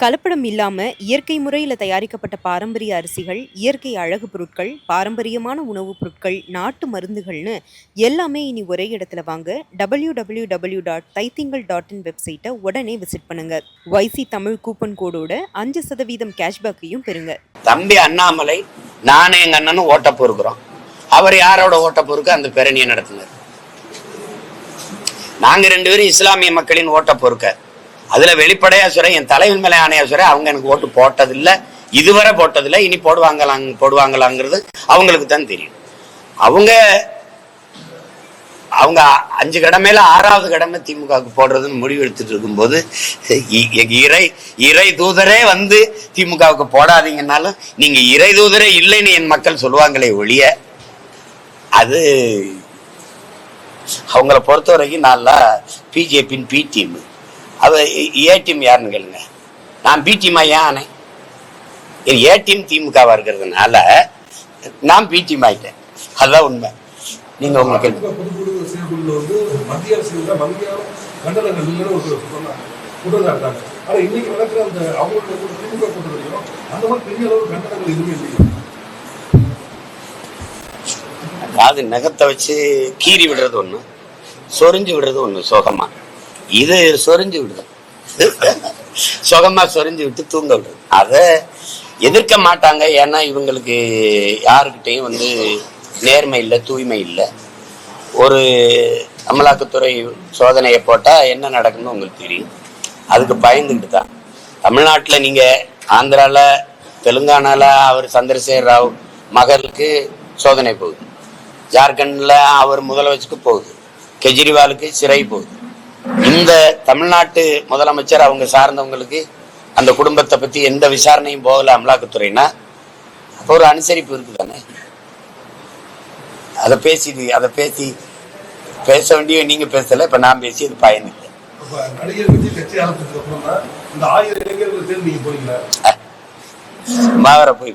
கலப்படம் இல்லாமல் இயற்கை முறையில் தயாரிக்கப்பட்ட பாரம்பரிய அரிசிகள், இயற்கை அழகு பொருட்கள், பாரம்பரியமான உணவுப் பொருட்கள், நாட்டு மருந்துகள்னு எல்லாமே இனி ஒரே இடத்துல வாங்க www.தைத்திங்கள் டாட் தைத்திங்கள் டாட் இன் வெப்சைட்டை உடனே விசிட் பண்ணுங்க. வைசி தமிழ் கூப்பன் கோடோட அஞ்சு சதவீதம் கேஷ்பேக்கையும் பெறுங்க. தம்பி அண்ணாமலை நானும் எங்க அண்ணனும் ஓட்ட பொறுக்கிறோம் அவர் யாரோட ஓட்ட பொறுக்க அந்த பேரணியை நடத்தினார். நாங்க ரெண்டு பேரும் இஸ்லாமிய மக்களின் ஓட்ட பொறுக்க அதுல வெளிப்படையா சொல்றேன் என் தலைவன் மேலே ஆணையா சொல்றேன் அவங்க எனக்கு ஓட்டு போட்டதில்லை. இதுவரை போட்டதில்லை இனி போடுவாங்களாங் போடுவாங்களாங்கிறது அவங்களுக்கு தான் தெரியும். அவங்க அவங்க அஞ்சு கடமையில ஆறாவது கடமை திமுகவுக்கு போடுறதுன்னு முடிவு எடுத்துட்டு இருக்கும்போது இ- இறை இறை தூதரே வந்து திமுகவுக்கு போடாதீங்கன்னாலும் நீங்க இறை தூதரே இல்லைன்னு என் மக்கள் சொல்லுவாங்களே ஒழிய அது அவங்கள பொறுத்த வரைக்கும் நல்லா பிஜேபியின் பி டீம். அவ ஏ டீம் யாருன்னு கேளுங்க. நான் பி டீமா ஏன் ஆனேன்? ஏ டீம் திமுகவா இருக்கிறதுனால நான் பி டீம் ஆயிட்டேன். அதுதான் உண்மை. நீங்க உங்க கேள்வி திமுக பொதுக்குழு செயற்குழுல வந்து மத்திய அரசு விட வங்கியான கண்டனங்கள் இல்லைன்னு ஒரு சொன்னாங்க. குற்றச்சாட்டாங்க ஆனா இன்னைக்கு நடக்கிற அந்த அவங்களோட கூட திமுக கூட்டத்திலையும் அந்த மாதிரி பெரிய அளவு கண்டனங்கள் எதுவுமே இல்லையா. காது நகத்தை வச்சு கீறி விடுறது ஒண்ணு சொரிஞ்சு விடுறது ஒண்ணு சுகமா. இது சொரிஞ்சு விடுது சுகமா சொரிஞ்சு விட்டு தூங்க விடுது அதை எதிர்க்க மாட்டாங்க. ஏன்னா இவங்களுக்கு யாருக்கிட்டையும் வந்து நேர்மை இல்லை தூய்மை இல்லை. ஒரு அமலாக்கத்துறை சோதனையை போட்டால் என்ன நடக்குன்னு உங்களுக்கு தெரியும். அதுக்கு பயந்துக்கிட்டு தான். தமிழ்நாட்டில் நீங்கள் ஆந்திராவில் தெலுங்கானால அவர் சந்திரசேகர் ராவ் மகளுக்கு சோதனை போகுது. ஜார்க்கண்டில் அவர் முதலமைச்சருக்கு போகுது. கெஜ்ரிவாலுக்கு சிறை போகுது. இந்த தமிழ்நாட்டு முதலமைச்சர் அவங்க சார்ந்தவங்களுக்கு அந்த குடும்பத்தை பத்தி எந்த விசாரணையும் போகல அமலாக்கத்துறைனா அப்போ ஒரு அனுசரிப்பு இருக்குதானே? அதை பேசி அதை பேசி பேச வேண்டிய நீங்க பேசல இப்ப நான் பேசி அது பயன் இல்லை. மாவர போய்.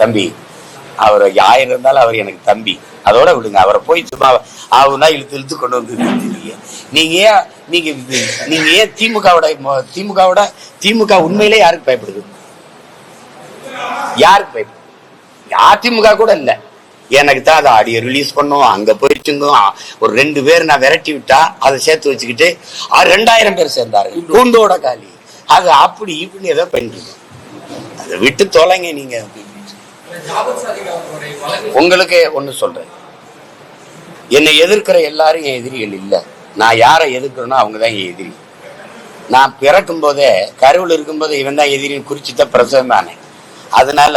தம்பி அவர் ஆயிரம் இருந்தாலும் அவர் எனக்கு தம்பி. அதோட விடுங்க. அவரை போய் சும்மா ஆகுனா இழுத்து இழுத்து கொண்டு வந்து நிறுத்திட்டீங்க நீங்க ஏன் நீங்க நீங்க ஏன் திமுகவோட திமுகவோட திமுக உண்மையிலே யாருக்கு பயப்படுது யாருக்கு பயப்படுது அதிமுக கூட இல்ல. எனக்கு தான் அதை ஆடியோ ரிலீஸ் பண்ணும். அங்க போயிடுச்சுங்க ஒரு ரெண்டு பேர் நான் விரட்டி விட்டா அதை சேர்த்து வச்சுக்கிட்டு ரெண்டாயிரம் பேர் சேர்ந்தாரு கூண்டோட காலி. அது அப்படி இப்படி ஏதோ பண்ணிட்டு அதை விட்டு தொலைங்க நீங்க அப்படின்னு. உங்களுக்கு ஒண்ணு சொல்றேன். என்னை எதிர்க்கிற எல்லாரும் என் எதிரிகள் இல்ல. நான் யாரை எதிர்க்கிறேனோ அவங்க தான் என் எதிரி. நான் பிறக்கும் போதே கருவில் இருக்கும்போது இவன் தான் எதிரின்னு குறிச்சுதான் பிரசவம் தானே. அதனால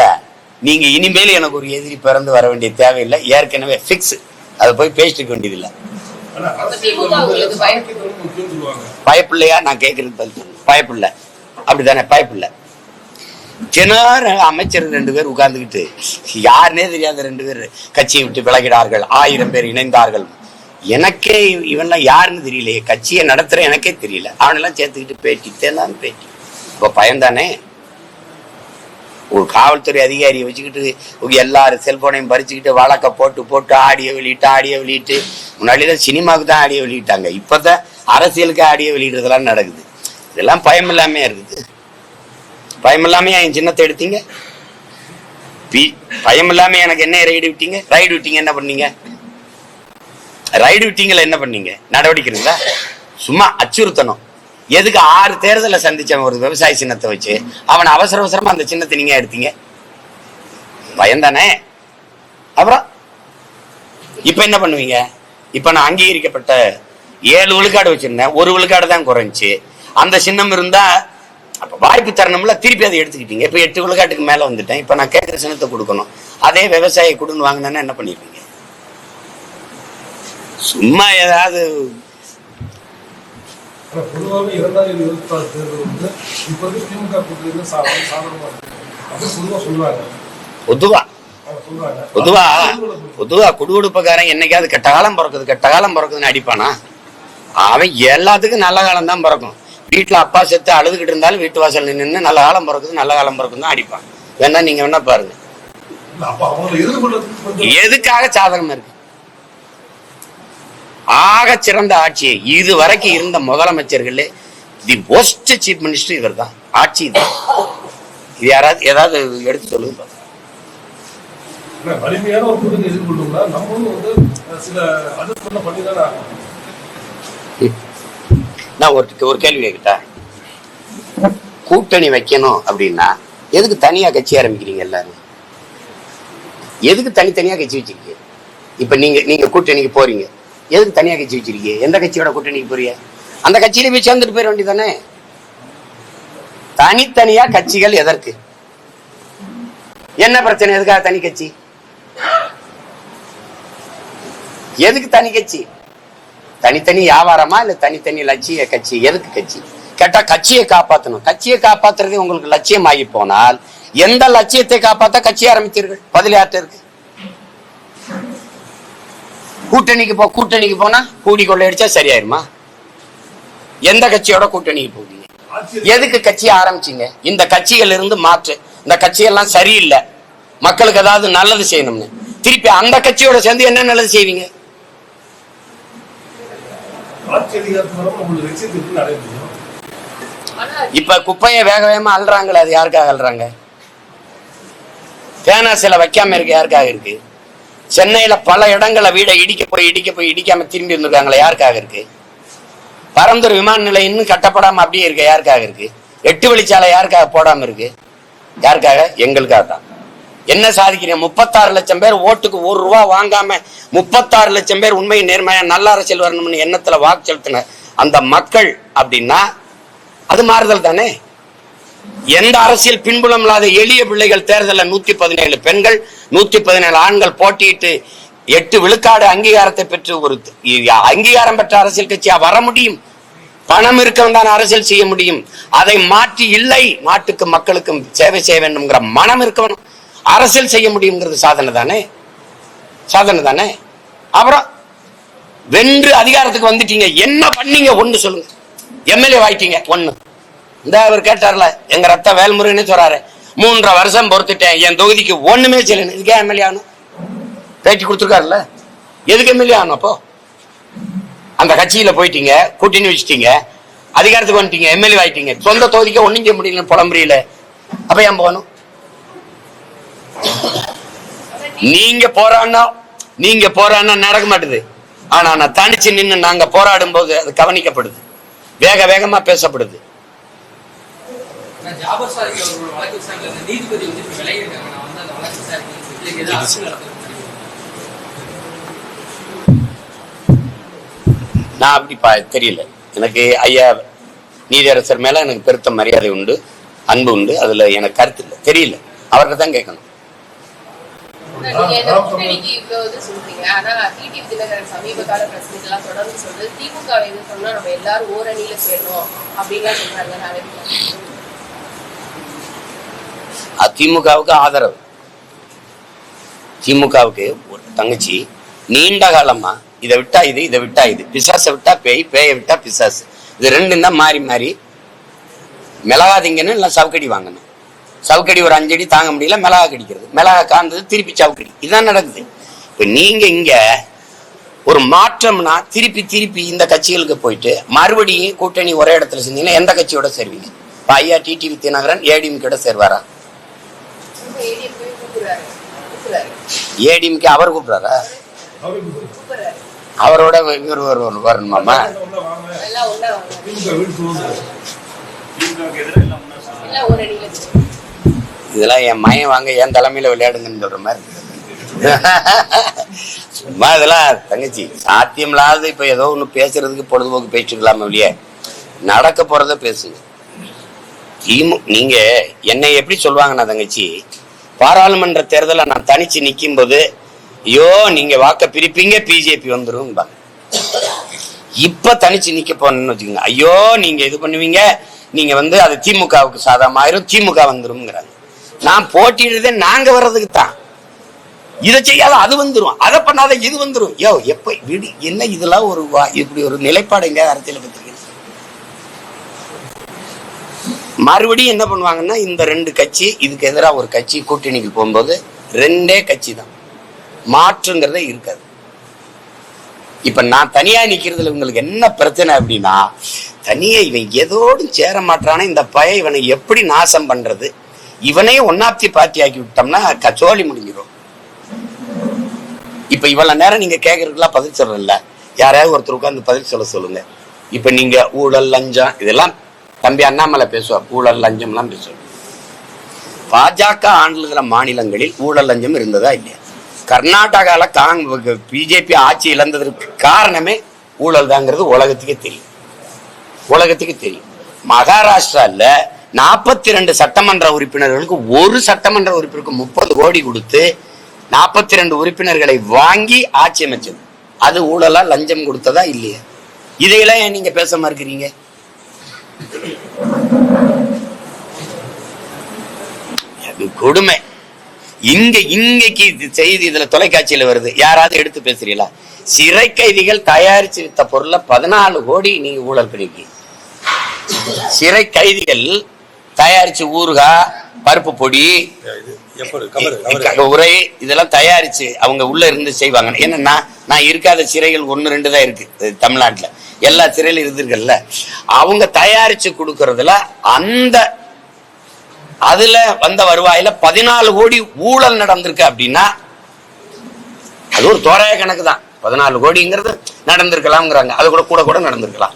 நீங்க இனிமேல் எனக்கு ஒரு எதிரி பிறந்து வர வேண்டிய தேவையில்லை. ஏற்கனவே ஃபிக்ஸ் அதை போய் பேசிட்டு வேண்டியதில்லை. பயப்பில்லையா நான் கேட்கறது பதில் சொல்லு. பயப்பிள்ளை. பயப்பில்லை பயப்பிள்ளை அமைச்சர் ரெண்டு பேர் உட்கார்ந்துக்கிட்டு யாருனே தெரியாத ரெண்டு பேர் கட்சியை விட்டு விலகினார்கள். ஆயிரம் பேர் இணைந்தார்கள். எனக்கே இவன்லாம் யாருன்னு தெரியலையே. கட்சியை நடத்துற எனக்கே தெரியல. அவனெல்லாம் சேர்த்துக்கிட்டு பேட்டி தேர்ந்தான் பேட்டி. இப்போ பயன்தானே ஒரு காவல்துறை அதிகாரியை வச்சுக்கிட்டு எல்லாரும் செல்போனையும் பறிச்சுக்கிட்டு வழக்க போட்டு போட்டு ஆடியோ வெளியிட்டு ஆடியோ வெளியிட்டு முன்னாடிலாம் சினிமாவுக்கு தான் ஆடியோ வெளியிட்டாங்க. இப்போ தான் அரசியலுக்கு ஆடியோ வெளியிடுறதெல்லாம் நடக்குது. இதெல்லாம் பயம் இல்லாமே இருக்குது. பயம் இல்லாம என் சின்னத்தை எடுத்தீங்க? பி- பயம் இல்லாம எனக்கு என்ன ரைடு விட்டீங்க? ரைடு விட்டீங்க என்ன பண்ணீங்க? ரைடு விட்டீங்களா என்ன பண்ணீங்க? நடவடிக்கை சும்மா அச்சுறுத்தணும். எதுக்கு ஆறு தேர்தலை சந்திச்சவன் ஒரு விவசாய சின்னத்தை வச்சு அவனை அவசர அவசரமா அந்த சின்னத்தை நீங்க எடுத்தீங்க? பயந்தானே? அப்புறம்? இப்ப என்ன பண்ணுவீங்க? இப்ப நான் அங்கீகரிக்கப்பட்ட ஏழு விழுக்காடு வச்சிருந்தேன். ஒரு விழுக்காடு தான் குறைஞ்சி அந்த சின்னம் இருந்தா அப்ப வாய்ப்பு தரணும்ல திருப்பி அதை எடுத்துக்கிட்டீங்க. இப்ப எட்டு விழுக்காட்டுக்கு மேல வந்துட்டேன். இப்ப நான் கேட்கிற சின்னத்தை கொடுக்கணும். அதே விவசாயி கொடுன்னு வாங்கினேன்னா என்ன பண்ணிருவீங்க சும்மா ஏதாவது பொதுவா பொதுவா. பொதுவா. குடுகுடுப்பக்காரன் என்னைக்காவது கெட்ட காலம் பிறக்குது கெட்ட காலம் பிறக்குதுன்னு அடிப்பானா? அவன் எல்லாத்துக்கும் நல்ல காலம் தான் பிறக்கும். வீட்டுல அப்பா செத்து அழுதுகிட்டு இருந்தாலும் வீட்டு வாசல் நின்று நல்ல காலம் பிறக்குது நல்ல காலம் பிறக்குது தான் அடிப்பான் வேணா நீங்க வேணா பாருங்க. எதுக்காக சாதகம் இருக்கு? ஆக சிறந்த ஆட்சியை இது வரைக்கும் இருந்த முதலமைச்சர்களே தி ஒஸ்ட் சீஃப் மினிஸ்டர் இவர் தான் ஆட்சி இது. யாராவது ஏதாவது எடுத்து சொல்லுங்க வலிமையான நான் ஒரு ஒரு கேள்வி கேட்கிட்டேன் கூட்டணி வைக்கணும் அப்படின்னா எதுக்கு தனியா கட்சி ஆரம்பிக்கிறீங்க எல்லாரும்? எதுக்கு தனித்தனியா கட்சி வச்சிருக்கீங்க? இப்ப நீங்க நீங்க கூட்டணிக்கு போறீங்க. எதுக்கு தனியா கட்சி வச்சிருக்கீங்க? எந்த கட்சியோட கூட்டணிக்கு போறீங்க? அந்த கட்சியில போய் சேர்ந்துட்டு போயிட வேண்டியதானே தனித்தனியா கட்சிகள் எதற்கு? என்ன பிரச்சனை? எதுக்காக தனி கட்சி? எதுக்கு தனி கட்சி? தனித்தனி வியாபாரமா இல்ல தனித்தனி லட்சிய கட்சி? எதுக்கு கட்சி? கேட்டா கட்சியை காப்பாத்தணும். கட்சியை காப்பாத்துறது உங்களுக்கு லட்சியம் ஆகி போனால் எந்த லட்சியத்தை காப்பாற்ற கட்சி ஆரம்பித்தீர்கள்? பதில் யார்கிட்ட இருக்கு? கூட்டணிக்கு போ கூட்டணிக்கு போனா கூடி கொள்ளையடிச்சா சரியாயிருமா? எந்த கட்சியோட கூட்டணிக்கு போவீங்க? எதுக்கு கட்சி ஆரம்பிச்சீங்க? இந்த கட்சிகள் இருந்து மாற்று. இந்த கட்சியெல்லாம் சரியில்லை. மக்களுக்கு ஏதாவது நல்லது செய்யணும்னு. திருப்பி அந்த கட்சியோட சேர்ந்து என்ன நல்லது செய்வீங்க? ஆட்சி இப்ப குப்பையை வேக வேகமா அல்றாங்களே அது யாருக்காக அல்றாங்க பேனா சில வைக்காம இருக்கு யாருக்காக இருக்கு? சென்னையில பல இடங்களை வீடை இடிக்க போய் இடிக்க போய் இடிக்காம திரும்பி வந்திருக்காங்களே யாருக்காக இருக்கு? பரந்தூர் விமான நிலையம் இன்னும் கட்டப்படாம அப்படியே இருக்க யாருக்காக இருக்கு? எட்டு வழிச்சாலை யாருக்காக போடாம இருக்கு? யாருக்காக? எங்களுக்காக தான் என்ன சாதிக்கிறீங்க? முப்பத்தாறு லட்சம் பேர் ஓட்டுக்கு ஒரு ரூபா வாங்காம முப்பத்தாறு லட்சம் பேர் உண்மை நேர்மையா நல்ல அரசியல் வரணும்னு எண்ணத்துல வாக்கு செலுத்தின அந்த மக்கள் அப்படின்னா அது மாறுதல் தானே? எந்த அரசியல் பின்புலம் இல்லாத எளிய பிள்ளைகள் தேர்தலில் நூத்தி பதினேழு பெண்கள் நூத்தி பதினேழு ஆண்கள் போட்டியிட்டு எட்டு விழுக்காடு அங்கீகாரத்தை பெற்று ஒரு அங்கீகாரம் பெற்ற அரசியல் கட்சியா வர முடியும்? பணம் இருக்கவன் தான் அரசியல் செய்ய முடியும். அதை மாற்றி இல்லை. நாட்டுக்கு மக்களுக்கும் சேவை செய்ய வேண்டும்ங்கிற மனம் இருக்கணும். அரசியல் செய்ய முடியுங்கிறது சாதனை தானே? சாதனை தானே? அப்புறம் வென்று அதிகாரத்துக்கு வந்துட்டீங்க. என்ன பண்ணீங்க? ஒன்று சொல்லுங்க. எம்எல்ஏ ஆயிட்டீங்க. ஒன்று இந்த அவர் கேட்டார்ல எங்க ரத்த வேல்முருகன்னு சொல்றாரு மூன்றரை வருஷம் பொறுத்துட்டேன். என் தொகுதிக்கு ஒண்ணுமே செய்யல இதுக்கே எம்எல்ஏ ஆகணும் பேட்டி கொடுத்துருக்காருல்ல எதுக்கு எம்எல்ஏ ஆகணும் அப்போ? அந்த கட்சியில போயிட்டீங்க கூட்டணி வச்சுட்டீங்க அதிகாரத்துக்கு வந்துட்டீங்க எம்எல்ஏ ஆயிட்டீங்க. சொந்த தொகுதிக்கு ஒன்றும் செய்ய முடியல புலம்புரியல அப்ப ஏன் போகணும் நீங்க போராடினா நீங்க போராடினா நடக்க மாட்டுது. ஆனா நான் தனிச்சு நின்னு நாங்க போராடும் போது அது கவனிக்கப்படுது. வேக வேகமா பேசப்படுது. நான் அப்படி தெரியல. எனக்கு ஐயா நீதியரசர் மேல எனக்கு பெருத்த மரியாதை உண்டு அன்பு உண்டு. அதுல எனக்கு கருத்து இல்லை. தெரியல. அவர்கிட்ட தான் கேட்கணும். கூட்டணிக்கு இவ்வளவு இது சொல்றீங்க. ஆனா டிடிவி தினகரன் சமீப கால பிரச்சனை எல்லாம் தொடர்ந்து சொல்றது திமுக வை எது சொன்னா நம்ம எல்லாரும் ஓரணியில சேரணும் அப்படின்லாம் சொல்றாங்க. நான் எப்படி பார்க்கறது? திமுகவுக்கு ஆதரவு. திமுகவுக்கு ஒரு தங்கச்சி நீண்ட காலமா இதை விட்டா இது இதை விட்டா இது பிசாசை விட்டா பேய் பேயை விட்டா பிசாசு. இது ரெண்டும் தான் மாறி மாறி மிளகா திங்கணும் இல்லை சவுக்கடி வாங்கணும். சவுக்கடி ஒரு அஞ்சடி தாங்க முடியல மிளகா கடிக்கிறது. மிளகா காந்தது திருப்பி சவுக்கடி. இதுதான் நடக்குது. இப்ப நீங்க இங்க ஒரு மாற்றம்னா திருப்பி திருப்பி இந்த கட்சிகளுக்கு போயிட்டு மறுபடியும் கூட்டணி ஒரே இடத்துல செஞ்சீங்கன்னா எந்த கட்சியோட சேருவீங்க? இப்போ ஐயா டிடிவி தினகரன் ஏடிஎம்கேட சேருவாரா? ஏடிஎம்கே அவர் கூப்பிடுறாரா? அவரோட இவர் வரணுமா வரணுமாமா எல்லாம் இதெல்லாம் என் மயம் வாங்க என் தலைமையில விளையாடுங்கன்னு சொல்ற மாதிரி சும்மா இதெல்லாம் தங்கச்சி சாத்தியம் இல்லாத இப்ப ஏதோ ஒண்ணு பேசுறதுக்கு பொழுதுபோக்கு பேசிக்கலாம இல்லையே நடக்க போறத பேசுங்க. திமு நீங்க என்னை எப்படி சொல்லுவாங்கன்னா தங்கச்சி பாராளுமன்ற தேர்தல நான் தனிச்சு நிற்கும் போது ஐயோ நீங்க வாக்க பிரிப்பீங்க பிஜேபி வந்துடும் இப்ப தனிச்சு நிக்க போனேன்னு வச்சுக்கோங்க. ஐயோ நீங்க இது பண்ணுவீங்க நீங்க வந்து அது திமுகவுக்கு சாதகமாயிரும் திமுக வந்துரும்ங்கிறாங்க. நான் போட்டிடுறதே நாங்க வர்றதுக்கு தான் இதை செய்யாத அது வந்துடும் அதை பண்ணாத இது வந்துடும் யோ எப்ப விடு என்ன இதெல்லாம் ஒரு வா- இப்படி ஒரு நிலைப்பாடு எங்கேயாவது அரசியல் பத்திரிகை மறுபடியும் என்ன பண்ணுவாங்கன்னா இந்த ரெண்டு கட்சி இதுக்கு எதிராக ஒரு கட்சி கூட்டணிக்கு போகும்போது ரெண்டே கட்சி தான் மாற்றுங்கிறதே இருக்காது. இப்ப நான் தனியா நிக்கிறதுல உங்களுக்கு என்ன பிரச்சனை அப்படின்னா தனியா இவன் எதோடும் சேர மாட்டானே இந்த பய இவனை எப்படி நாசம் பண்றது? இவனே ஒன்னாப்தி பார்ட்டி ஆக்கி விட்டோம்னா கச்சோலி முடிஞ்சிடும் இப்ப இவ்வளவு நேரம் நீங்க கேக்குறதுக்கெல்லாம் பதில் சொல்றல யாராவது ஒருத்தர் உட்கார்ந்து பதில் சொல்ல சொல்லுங்க. இப்ப நீங்க ஊழல் லஞ்சம் இதெல்லாம் தம்பி அண்ணாமலை பேசுவார். ஊழல் லஞ்சம் எல்லாம் பேசுவார். பாஜக ஆண்டுகிற மாநிலங்களில் ஊழல் லஞ்சம் இருந்ததா இல்லையா? கர்நாடகால காங் பிஜேபி ஆட்சி இழந்ததற்கு காரணமே ஊழல் தாங்கிறது உலகத்துக்கே தெரியும். உலகத்துக்கு தெரியும். மகாராஷ்டிரால நாற்பத்தி ரெண்டு சட்டமன்ற உறுப்பினர்களுக்கு ஒரு சட்டமன்ற உறுப்பினருக்கு முப்பது கோடி கொடுத்து நாற்பத்தி ரெண்டு உறுப்பினர்களை வாங்கி ஆட்சி அமைச்சது. அது ஊழலா லஞ்சம் கொடுத்ததா இல்லையா? இதையெல்லாம் ஏன் நீங்க பேச மறுக்கிறீங்க? அது கொடுமை. இங்க இங்கக்கு இது செய்தி இதுல தொலைக்காட்சியில வருது. யாராவது எடுத்து பேசுறீங்களா? சிறை கைதிகள் தயாரிச்சு வித்த பொருளை பதினாலு கோடி நீங்க ஊழல் பண்ணிருக்கீங்க. சிறை கைதிகள் தயாரிச்சு ஊறுகாய் பருப்பு பொடி உரை இதெல்லாம் தயாரிச்சு அவங்க உள்ள இருந்து செய்வாங்க. என்னன்னா நான் இருக்காத சிறைகள் ஒன்னு ரெண்டு தான் இருக்கு தமிழ்நாட்டுல. எல்லா சிறையிலும் இருந்திருக்கல்ல. அவங்க தயாரிச்சு கொடுக்கறதுல அந்த அதுல வந்த வருவாயில பதினாலு கோடி ஊழல் நடந்திருக்கு அப்படின்னா அது ஒரு தோராய கணக்கு தான். பதினாலு கோடிங்கிறது நடந்திருக்கலாம்ங்கிறாங்க. அது கூட கூட கூட நடந்திருக்கலாம்.